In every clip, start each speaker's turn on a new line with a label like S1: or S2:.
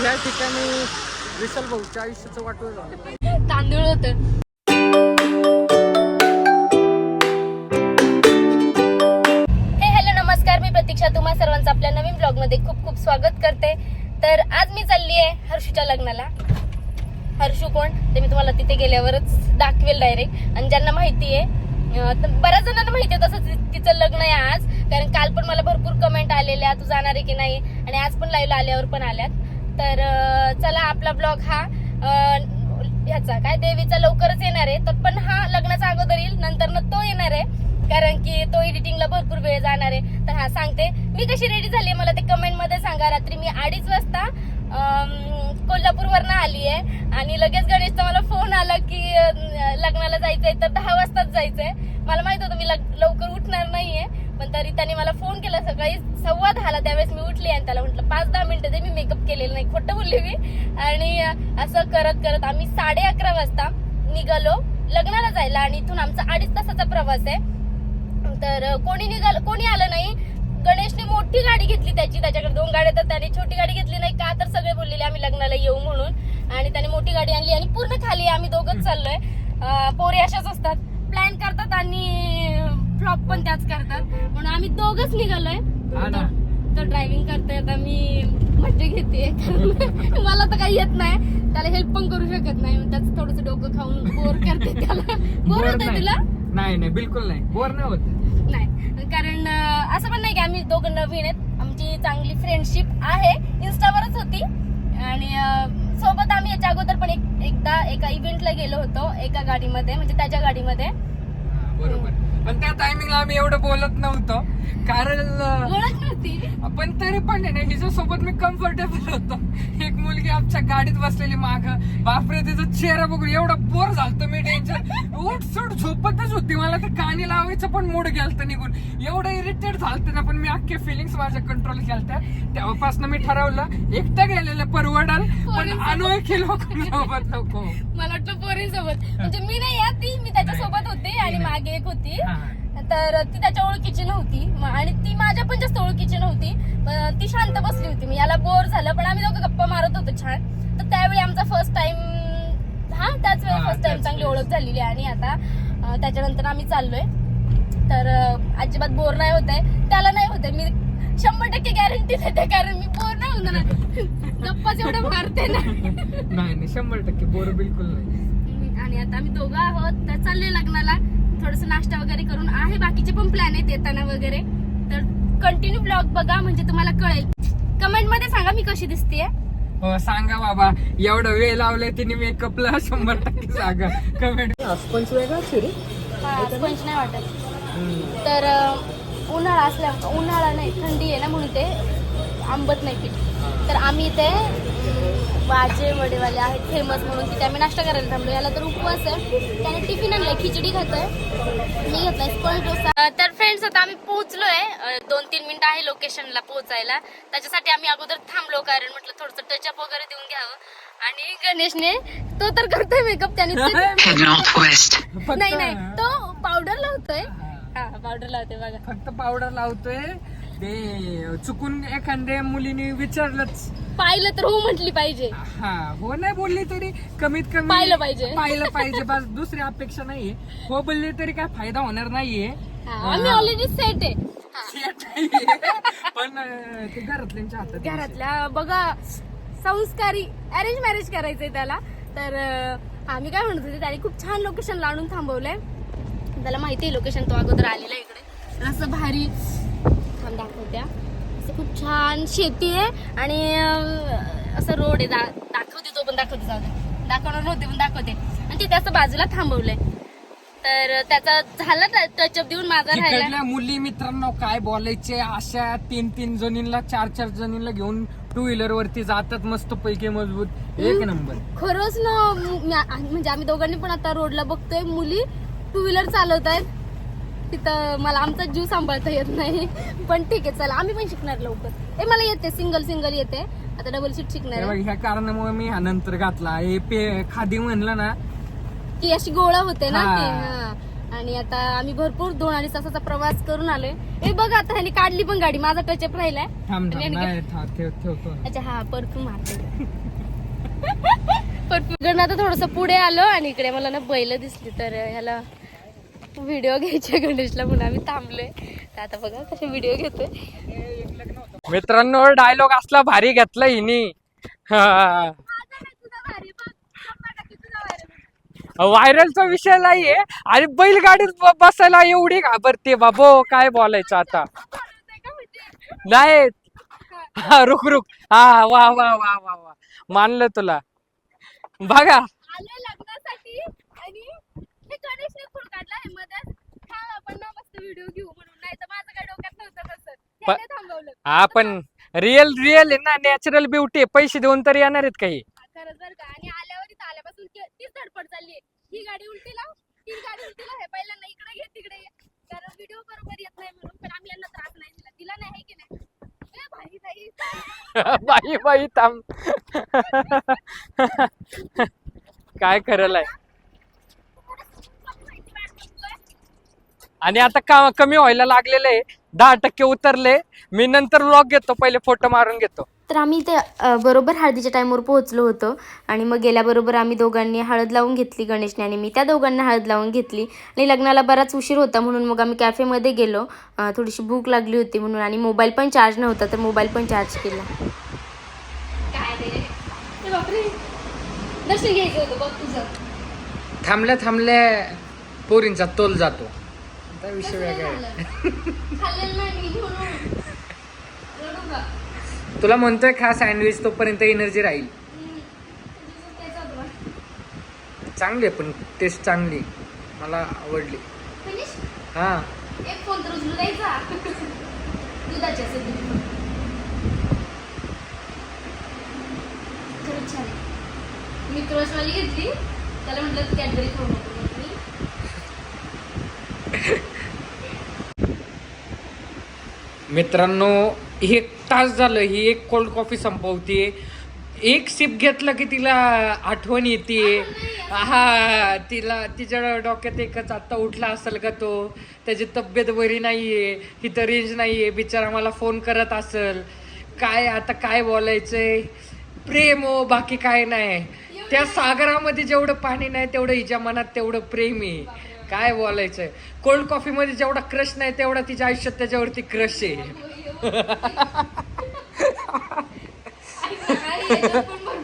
S1: ह्या ठिकाणी विशाल भाऊच्या आयुष्याचं वाटलं झालं.
S2: तांदूळ होत. हे हॅलो नमस्कार. मी प्रतीक्षा तुम्हा सर्वांचं आपल्या नवीन ब्लॉगमध्ये खूप खूप स्वागत करते. तर आज मी चालली आहे हर्षूच्या लग्नाला. हर्षू कोण? ते मी तुम्हाला तिथे गेल्यावरच दाखवेल डायरेक्ट आणि ज्यांना माहिती आहे तर बऱ्याच जणांना माहिती आहे तसं तिचं लग्न आहे आज. कारण काल पण मला भरपूर कमेंट आलेल्या तू जाणार आहे की नाही? आणि आज पण लाईव्ह आल्यावर पण आल्यात. तर चला आपला ब्लॉग हा ह्याचा काय देवीचा लवकरच येणार आहे. तर पण हा लग्नाचा अगोदर येईल नंतर न तो येणार आहे. कारण की तो एडिटिंगला भरपूर वेळ जाणार आहे. तर हा सांगते मी कशी रेडी झाली मला ते कमेंटमध्ये सांगा. रात्री मी अडीच वाजता कोल्हापूर वरनं आली आहे. आणि लगेच गणेशचा मला फोन आला की लग्नाला जायचंय तर दहा वाजताच जायचंय. मला माहीत होतं मी लवकर उठणार नाहीये. पण तरी त्याने मला फोन केला सकाळी सव्वा दहाला त्यावेळेस मी उठली आणि त्याला म्हटलं पाच दहा मिनिटं दे मी मेकअप केलेलं नाही. खोटं बोलले मी. आणि असं करत करत आम्ही साडे अकरा वाजता निघालो लग्नाला जायला. आणि इथून आमचा अडीच तासाचा प्रवास आहे. तर कोणी निघाल कोणी आलं नाही. गणेशने मोठी गाडी घेतली त्याची. त्याच्याकडे दोन गाड्या तर त्याने छोटी गाडी घेतली नाही. का तर सगळे बोललेले आम्ही लग्नाला येऊ म्हणून. आणि त्याने मोठी गाडी आणली आणि पूर्ण खाली आम्ही दोघच चाललोय. पोरी अशाच असतात. प्लॅन करतात आणि फ्लॉप पण त्याच करतात. म्हणून आम्ही दोघच निघालोय. तो ड्रायव्हिंग करतोय आता मी मजा घेते. कारण मला तर काही येत नाही. त्याला हेल्प पण करू शकत नाही. त्याचं थोडस डोकं खाऊन बोर करते त्याला. बोर होत. तुला?
S1: नाही नाही बिलकुल नाही. बोर नाही होत.
S2: नाही. कारण असं पण नाही की आम्ही दोघं नवीन आहेत. आमची चांगली फ्रेंडशिप आहे. इन्स्टावरच होती. आणि सोबत आम्ही याच्या अगोदर पण एक एकदा एका इव्हेंटला गेलो होतो. एका गाडीमध्ये म्हणजे त्याच्या गाडीमध्ये.
S1: बरोबर. पण त्या टायमिंगला आम्ही एवढं बोलत नव्हतो. कारण पण तरी पण आहे ना हिच्या सोबत मी कम्फर्टेबल होतो. एक मुलगी आमच्या गाडीत बसलेली माग. बापरे तिचा चेहरा बघून एवढा बोर झालतो मी टेन्शन उठ सुट झोपतच होती. मला ते गाणी लावायचं पण मूड गेलतं निघून. एवढं इरिटेट झालतं ना पण मी अख्खे फिलिंग्स माझ्या कंट्रोल केलत्या. तेव्हापासून मी ठरवलं एकटं गेलेलं परवडल पण. अनोळखी लोक नको.
S2: मला वाटलं पोरींसोबत. म्हणजे मी नाही यात ती मी त्याच्या सोबत होते आणि मागे एक होती. तर ती त्याच्या ओळखीची नव्हती. आणि ती माझ्या पण जास्त ओळखीची नव्हती. पण ती शांत बसली होती. मी याला बोर झालं पण आम्ही दोघं गप्पा मारत होतो छान. तर त्यावेळी आमचा फर्स्ट टाइम हा त्याच वेळी
S1: हा,
S2: फर्स्ट टाइम चांगली. ओळख झालेली आहे. आणि आता त्याच्यानंतर आम्ही चाललोय. तर अजिबात बोर नाही होत आहे त्याला नाही होत मी शंभर टक्के गॅरंटी देते कारण मी बोर नाही होणार. गप्पाच एवढं मारते ना.
S1: नाही नाही शंभर टक्के बोर बिलकुल नाही.
S2: आणि आता आम्ही दोघं आहोत तर चाललोय लग्नाला. थोडस नाश्ता वगैरे करून आहे बाकीचे पण प्लॅन आहेत येताना वगैरे. तर कंटिन्यू ब्लॉग बघा म्हणजे तुम्हाला कळेल. कमेंटमध्ये सांगा मी कशी दिसतेय.
S1: हो सांगा बाबा. एवढा वेळ लावलाय तिने मेकअपला शंभर टक्के सांगा. कमेंट स्पंच वेगळा
S2: नाही वाटत. तर उन्हाळा असल्या उन्हाळा नाही थंडी आहे ना म्हणून ते आंबत नाही पीठ तर आम्ही इथे अं, वाजे वडेवाले आहेत फेमस म्हणून तिथे आम्ही नाश्ता करायला थांबलो. याला तर उपवास आहे. त्याने टिफिन आणलाय खिचडी खातोय. मी घेतलाय स्पंज डोसा. तर फ्रेंड्स आता आम्ही पोहोचलोय. दोन तीन मिनिटं आहे लोकेशनला पोहोचायला. त्याच्यासाठी आम्ही अगोदर थांबलो कारण म्हटलं थोडंसं टचअप वगैरे देऊन घ्यावं. आणि गणेशने तो तर करतोय मेकअप त्याने नाही नाही तो पावडर लावतोय. हा पावडर लावते बघा.
S1: फक्त पावडर लावतोय. ते चुकून एखाद्या मुलीने विचारलंच.
S2: पाहिलं तर हो म्हटली पाहिजे.
S1: हा हो नाही बोलली तरी कमीत कमी
S2: पाहिलं पाहिजे.
S1: पाहिलं पाहिजे बस दुसरी अपेक्षा नाहीये. हो बोलली तरी काय फायदा होणार नाहीये.
S2: हा, आम्ही ऑलरेडी सेट आहे. हा.
S1: पण अं, ते घरातल्यांच्या हातात.
S2: घरातल्या बघा संस्कारी अरेंज मॅरेज करायचंय त्याला. तर अं, आम्ही काय म्हणत होते त्याने खूप छान लोकेशन लावून थांबवलंय. त्याला माहिती आहे लोकेशन तो अगोदर आलेला आहे इकडे. तर असं भारी थांब दाखवत्या. असं खूप छान शेती आहे आणि असं रोड आहे. दा- दाखवते तो पण दाखवते जाऊ दे. दाखवणार नव्हते पण दाखवते. आणि तिथे असं बाजूला थांबवलंय. तर त्याचा झाला टचअप देऊन माझा राहिला.
S1: मुली मित्रांनो काय बोलायचे अशा तीन तीन जणींना चार चार जणींना घेऊन टू व्हीलर वरती जातात मस्त पैकी मजबूत. एक नंबर.
S2: खरंच ना म्हणजे आम्ही दोघांनी पण आता रोडला बघतोय मुली टू व्हीलर चालवत आहेत तिथं मला आमचा जीव सांभाळता येत नाही. पण ठीक आहे चला आम्ही पण शिकणार लवकर. ए मला येते सिंगल सिंगल येते. आता डबल सीट शिकणार
S1: हे
S2: आहे.
S1: ह्या कारणामुळे मी हा नंतर घातला. हे पे खादी म्हणलं ना.
S2: की अशी गोळा होते ना
S1: हा.
S2: ती हा. आणि आता आम्ही भरपूर दोन अडीच तासाचा प्रवास करून आलोय. हे बघा आता ह्याने काढली पण गाडी. माझा टचअप राहिलाय.
S1: थांब
S2: आणि
S1: थांब.
S2: आणि-
S1: नाही था- ठेव ठेवतो
S2: अच्छा हा परफ्यूम मारते. परफ्यूम आता थोडस पुढे आलो आणि इकडे मला ना बैल दिसली तर ह्याला व्हिडिओ घ्यायचे गणेशला म्हणून. आम्ही थांबलोय. तर आता बघा कसे व्हिडिओ घेतोय.
S1: मित्रांनो डायलॉग असला भारी घेतला हिनी. व्हायरलचा विषय नाहीये. आणि बैलगाडीत बसायला एवढी घाबरते बाबो. काय बोलायचं आता? नाही. हा रुक रुक. हा वा वा वा वा वा. मानलं तुला. बघा.
S2: काढला हे थांब आपण ना मस्त व्हिडिओ घेऊ म्हणून. नाही तर माझं काय डोक्यात नव्हतं तसं. त्याने थांबवलं.
S1: हा पण रिअल रिअल आहे ना. नॅचरल ब्युटी पैसे देऊन तर येणार आहेत काही.
S2: खरंच बरं का. आणि आल्यावर इथं आल्यापासून के- तीच धडपड चालली ही गाडी उलटी लाव. ती गाडी उलटी लाव. हे पहिल्यांदा इकडे घे तिकडे ये कारण व्हिडिओ बरोबर येत नाही म्हणून. पण आम्ही यांना त्रास नाही दिला. दिला नाही की नाही? ए, भाई ताई
S1: बाई बाई थांब. काय करायलाय? आणि आता का कमी व्हायला लागलेलं आहे. दहा टक्के उतरले. मी नंतर व्लॉग घेतो पहिले फोटो मारून घेतो.
S2: तर आम्ही ते बरोबर हळदीच्या टाईमवर पोहोचलो होतो. आणि मग गेल्याबरोबर आम्ही दोघांनी हळद लावून घेतली गणेशने आणि मी त्या दोघांना हळद लावून घेतली. आणि लग्नाला बराच उशीर होता म्हणून मग आम्ही कॅफेमध्ये गेलो. थोडीशी भूक लागली होती म्हणून आणि मोबाईल पण चार्ज नव्हता तर मोबाईल पण चार्ज केला.
S1: थांबल्या थांबल्या पोरींचा तोल जातो. आता विषय वेगळा आहे. तुला म्हणतोय खा सँडविच तोपर्यंत एनर्जी राहील.
S2: त्याचं.
S1: चांगली आहे पण टेस्ट चांगली मला आवडली? हा.
S2: मी क्रशवाली घेतली. त्याला म्हटलं कॅडबरी खाऊ नको मग मी
S1: मित्रांनो एक तास झालं ही एक कोल्ड कॉफी संपवतीये. एक सिप घेतलं की तिला आठवण येते हा तिला तिच्या डोक्यात एकच आत्ता उठला असेल का तो? त्याची तब्येत बरी नाहीये तिथं रेंज आहे बिचारा मला फोन करत असेल. काय आता काय बोलायचंय? प्रेम हो बाकी काय नाही. त्या सागरामध्ये जेवढं पाणी नाही तेवढं हिच्या मनात तेवढं प्रेम आहे. काय बोलायचंय? कोल्ड कॉफी मध्ये जेवढा क्रश नाही तेवढा तिच्या आयुष्यात त्याच्यावरती क्रश आहे.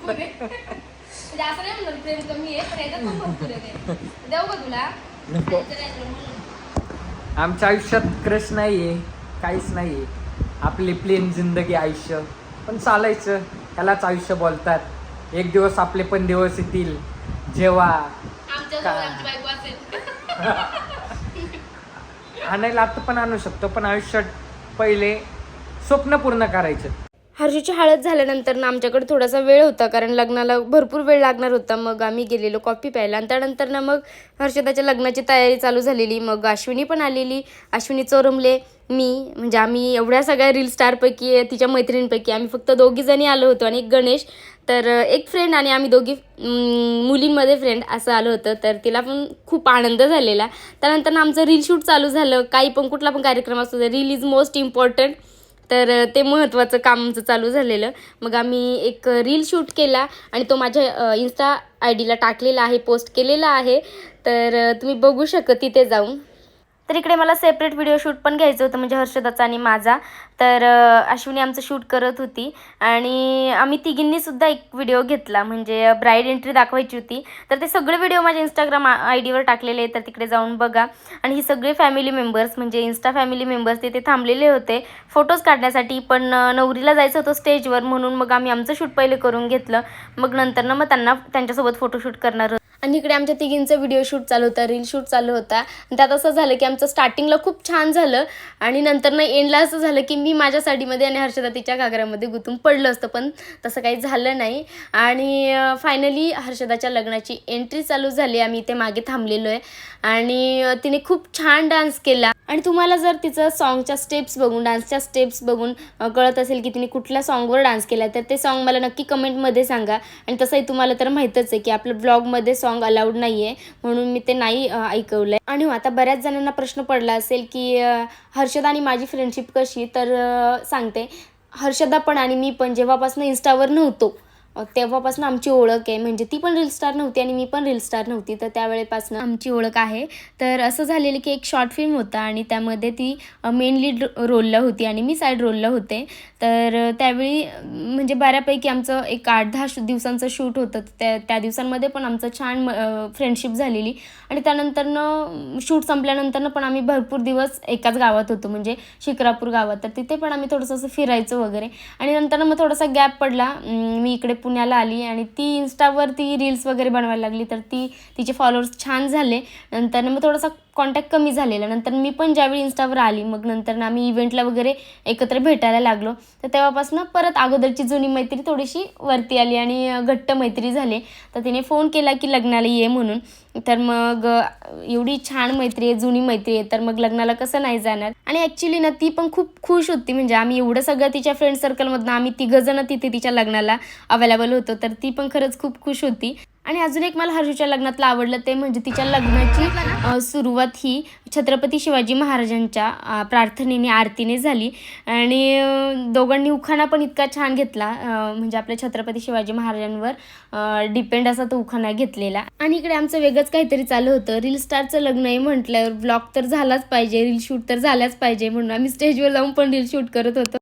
S2: म्हणजे असं नाही म्हणत प्रेम कमी आहे पण याच्यात पण भरपूर आहे ते. देऊ का तुला?
S1: नको. आमच्या आयुष्यात क्रश नाहीये काहीच नाहीये. आपली प्लेन जिंदगी आयुष्य. पण चालायचं त्यालाच आयुष्य बोलतात. एक दिवस आपले पण दिवस येतील. जेव्हा
S2: आमच्या
S1: काय?
S2: आमची बायको असेल
S1: आणायला आता पण आणू शकतो पण आयुष्यात पहिले स्वप्न पूर्ण करायचं.
S2: हर्षूची हळद झाल्यानंतर ना आमच्याकडे थोडासा वेळ होता कारण लग्नाला भरपूर वेळ लागणार होता. मग आम्ही गेलेलो कॉफी प्यायला. आणि त्यानंतर ना मग हर्षदाच्या लग्नाची तयारी चालू झालेली. मग अश्विनी पण आलेली. अश्विनी चोरमले मी म्हणजे आम्ही एवढ्या सगळ्या रील स्टारपैकी तिच्या मैत्रिणींपैकी आम्ही फक्त दोघीजणी आलो होतो आणि एक गणेश. तर एक फ्रेंड आणि आम्ही दोघी मुलींमध्ये फ्रेंड असं आलं होतं. तर तिला पण खूप आनंद झालेला. त्यानंतर ना आमचं रील शूट चालू झालं. काही पण कुठला पण कार्यक्रम असतो रील इज मोस्ट इम्पॉर्टंट तर ते महत्त्वाचं काम आमचं चालू झालेलं. मग आम्ही एक रील शूट केला आणि तो माझ्या इन्स्टा आय डीला टाकलेला आहे पोस्ट केलेला आहे. तर तुम्ही बघू शकत तिथे जाऊन. तर इकडे मला सेपरेट व्हिडिओ शूट पण घ्यायचं होतं म्हणजे हर्षदाचा आणि माझा. तर अश्विनी आमचं शूट करत होती. आणि आम्ही तिघींनीसुद्धा एक व्हिडिओ घेतला म्हणजे ब्राईड एंट्री दाखवायची होती. तर ते सगळे व्हिडिओ माझ्या इंस्टाग्राम आय डीवर टाकलेले आहेत तर तिकडे जाऊन बघा. आणि ही सगळे फॅमिली मेंबर्स म्हणजे इन्स्टा फॅमिली मेंबर्स तिथे थांबलेले होते. फोटोज काढण्यासाठी पण नवरीला जायचं होतं स्टेजवर म्हणून मग आम्ही आमचं शूट पहिले करून घेतलं. मग नंतर ना मग त्यांना त्यांच्यासोबत फोटोशूट करणार आणि इकडे आमच्या तिघींचं व्हिडिओ शूट चालू होता रील शूट चालू होता. आणि त्यात असं झालं की आमचं स्टार्टिंगला खूप छान झालं. आणि नंतर ना एंडला असं झालं की मी माझ्या साडीमध्ये आणि हर्षदा तिच्या घागऱ्यामध्ये गुतून पडलं असतं पण तसं काही झालं नाही. आणि फायनली हर्षदाच्या लग्नाची एंट्री चालू झाली. आम्ही इथे मागे थांबलेलो आहे आणि तिने खूप छान डान्स केला. आणि तुम्हाला जर तिचं सॉन्गच्या स्टेप्स बघून डान्सच्या स्टेप्स बघून कळत असेल की तिने कुठल्या सॉन्गवर डान्स केला तर ते सॉन्ग मला नक्की कमेंटमध्ये सांगा. आणि तसंही तुम्हाला तर माहीतच आहे की आपलं ब्लॉगमध्ये सॉन्ग सॉन्ग अलाउड नाही आहे म्हणून मी ते नाही अ, ऐकवलं आहे आणि हो, आता बऱ्याच जणांना प्रश्न पडला असेल की हर्षद आणि माझी फ्रेंडशिप कशी? तर सांगते. हर्षदा पण आणि मी पण जेव्हापासून इन्स्टावर नव्हतो तेव्हापासून आमची ओळख आहे. म्हणजे ती पण रील स्टार नव्हती आणि मी पण रील स्टार नव्हती. तर त्यावेळेपासून आमची ओळख आहे. तर असं झालेलं की एक शॉर्ट फिल्म होता आणि त्यामध्ये ती मेनली रोलला होती आणि मी साईड रोलला होते. तर त्यावेळी म्हणजे बऱ्यापैकी आमचं एक आठ दहा दिवसांचं शूट होतं. त्या त्या दिवसांमध्ये पण आमचं छान फ्रेंडशिप झालेली. आणि त्यानंतरनं शूट संपल्यानंतरनं पण आम्ही भरपूर दिवस एकाच गावात होतो. म्हणजे शिक्रापूर गावात. तर तिथे पण आम्ही थोडंसं असं फिरायचो वगैरे. आणि नंतर मग थोडासा गॅप पडला. मी इकडे पुण्याला आली आणि ती इन्स्टावर ती रील्स वगैरे बनवायला लागली. तर ती तिचे फॉलोअर्स छान झाले. नंतर मग थोडासा कॉन्टॅक्ट कमी झालेला. नंतर मी पण ज्यावेळी इन्स्टावर आली मग नंतर आम्ही इव्हेंटला वगैरे एकत्र भेटायला लागलो. तर तेव्हापासून परत अगोदरची जुनी मैत्री थोडीशी वरती आली आणि घट्ट मैत्री झाली. तर तिने फोन केला की लग्नाला ये म्हणून. तर मग एवढी छान मैत्री आहे जुनी मैत्री आहे. तर मग लग्नाला कसं नाही जाणार? आणि ॲक्च्युली ना ती पण खूप खुश होती. म्हणजे आम्ही एवढं सगळं तिच्या फ्रेंड सर्कलमधनं आम्ही तिघंजणं तिथे तिच्या लग्नाला अवेलेबल होतो. तर ती पण खरंच खूप खुश होती. आणि अजून एक मला हर्षूच्या लग्नातलं आवडलं ते म्हणजे तिच्या लग्नाची सुरुवात ही छत्रपती शिवाजी महाराजांच्या प्रार्थनेने आरतीने झाली. आणि दोघांनी उखाणा पण इतका छान घेतला म्हणजे आपल्या छत्रपती शिवाजी महाराजांवर डिपेंड असा तो उखाणा घेतलेला. आणि इकडे आमचं वेगळंच काहीतरी चालू होतं. रील स्टारचं लग्न आहे म्हटल्यावर ब्लॉग तर झालाच पाहिजे रील शूट तर झालाच पाहिजे म्हणून आम्ही स्टेजवर जाऊन पण रील शूट करत होतो.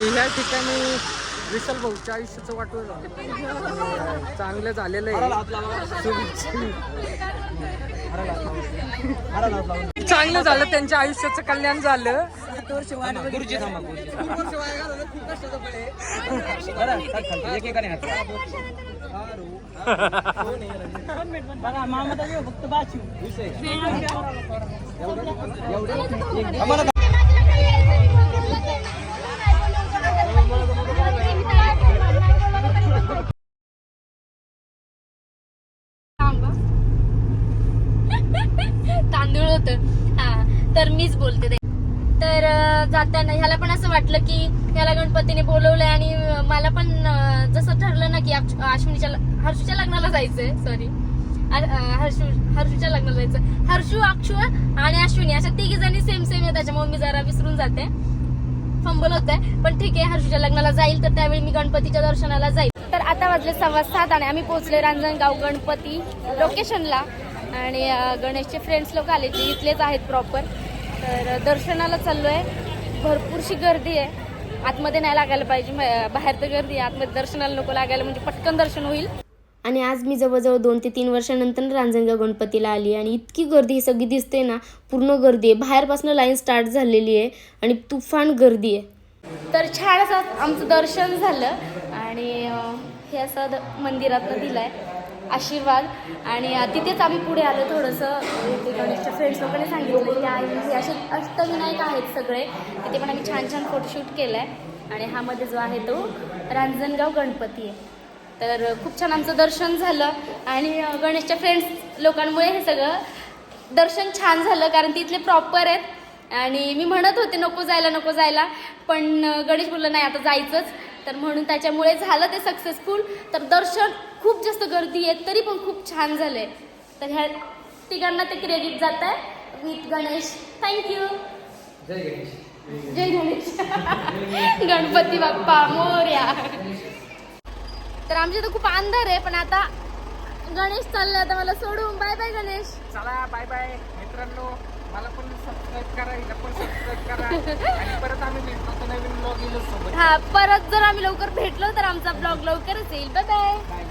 S1: ठिकाणी विशाल भाऊच्या आयुष्याचं वाटलं झालं. चांगलं झालेलं आहे. चांगलं झालं त्यांच्या आयुष्याचं कल्याण झालं.
S2: तांदूळ मीच बोलते ते. तर जाताना ह्याला पण असं वाटलं की ह्याला गणपतीने बोलवलंय आणि मला पण जसं ठरलं ना की अक्ष- अश्विनीच्या हर्षूच्या लग्नाला जायचंय सॉरी हर्षू हर्षूच्या लग्नाला जायचं हर्षू अक्षू आणि अश्विनी अशा तिघी जणी सेम सेम आहे त्याच्यामुळे मी जरा विसरून जाते. फंबल होत आहे पण ठीक आहे हर्षूच्या लग्नाला जाईल तर त्यावेळी मी गणपतीच्या दर्शनाला जाईल. तर आता वाजले सव्वा सात आणि आम्ही पोहोचले रांजणगाव गणपती लोकेशनला आणि गणेशचे फ्रेंड्स लोक आले जे इथलेच आहेत प्रॉपर तर दर्शनाला चाललो आहे भरपूरशी गर्दी आहे. आतमध्ये नाही लागायला पाहिजे. म- बाहेर तर गर्दी आहे. आतमध्ये दर्शनाला नको लागायला म्हणजे पटकन दर्शन होईल. आणि आज मी जवळजवळ दोन ते तीन वर्षानंतर रांजणगाव गणपतीला आली आणि इतकी गर्दी ही सगळी दिसते ना पूर्ण गर्दी आहे. बाहेरपासून लाईन स्टार्ट झालेली आहे आणि तुफान गर्दी आहे. तर छान असं आमचं दर्शन झालं. आणि हे असं द मंदिरातनं दिलं आहे आशीर्वाद. आणि तिथेच आम्ही पुढे आलो. थोडंसं ते गणेशच्या फ्रेंड्स लोकांनी सांगितलं की आई असे अष्टविनायक आहेत सगळे. तिथे पण आम्ही छान छान फोटोशूट केलं आहे आणि हा मध्ये जो आहे तो रांजणगाव गणपती आहे. तर खूप छान आमचं दर्शन झालं. आणि गणेशच्या फ्रेंड्स लोकांमुळे हे सगळं दर्शन छान झालं कारण तिथले प्रॉपर आहेत. आणि मी म्हणत होते नको जायला नको जायला. पण गणेश बोललं नाही आता जायचंच. तर म्हणून त्याच्यामुळे झालं ते सक्सेसफुल तर दर्शन खूप जास्त गर्दी आहे तरी पण खूप छान झालंय. तर ह्या तिघांना ते क्रेडिट जात आहे with Ganesh. Thank you Jay Ganesh. Ganpati Bappa Morya. तर आमच्या इथं खूप अंधार आहे पण आता गणेश चाललाय. आता मला सोडून. Bye bye Ganesh.
S1: चला बाय बाय मित्रांनो मला पण सबस्क्राईब करा हिला पण सबस्क्राईब करा. आणि परत आम्ही तर नवीन ब्लॉग येईल सोबत.
S2: हा परत जर आम्ही लवकर भेटलो तर आमचा ब्लॉग लवकरच येईल. Bye bye
S1: bye